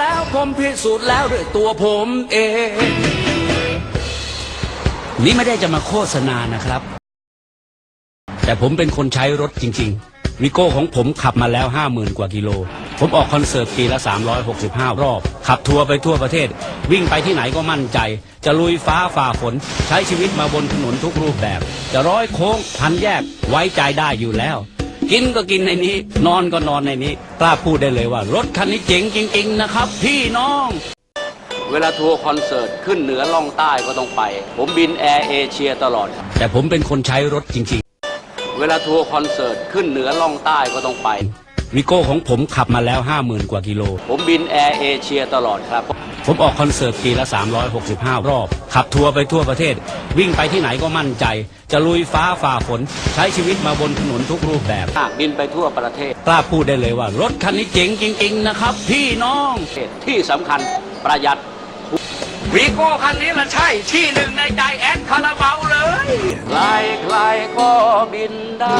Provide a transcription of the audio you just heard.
แล้วผมพิสูจน์แล้วด้วยตัวผมเอง นี่ไม่ได้จะมาโฆษณานะครับ แต่ผมเป็นคนใช้รถจริง ๆ วิโก้ของผมขับมาแล้วห้าหมื่นกว่ากิโล ผมออกคอนเสิร์ตปีละ 365 รอบ ขับทัวร์ไปทั่วประเทศ วิ่งไปที่ไหนก็มั่นใจ จะลุยฟ้าฝ่าฝน ใช้ชีวิตมาบนถนนทุกรูปแบบ จะร้อยโค้งพันแยกไว้ใจได้อยู่แล้ว กินก็กินในนี้ นอนก็นอนในนี้กล้าพูดได้เลยว่า รถคันนี้เจ๋งจริง ๆ นะครับ พี่น้อง เวลาทัวร์คอนเสิร์ตขึ้นเหนือล่องใต้ก็ต้องไป ผมบินแอร์เอเชียตลอด แต่ผมเป็นคนใช้รถจริง ๆ เวลาทัวร์คอนเสิร์ตขึ้นเหนือล่องใต้ก็ต้องไป วิโก้ของผมขับมาแล้ว 50,000 กว่ากิโล ผมบินแอร์เอเชียตลอดครับ ผมออกคอนเสิร์ตปีละ 365 รอบ ขับทัวร์ไปทั่วประเทศ วิ่งไปที่ไหนก็มั่นใจ จะลุยฟ้าฝ่าฝน ใช้ชีวิตมาบนถนนทุกรูปแบบ บินไปทั่วประเทศ กล้าพูดได้เลยว่ารถคันนี้เจ๋งจริง ๆ นะครับ พี่น้องที่สำคัญประหยัดวีโก้คันนี้ละใช่ที่หนึ่งในใจแอดคาราบาวเลย ใครใครๆก็บินได้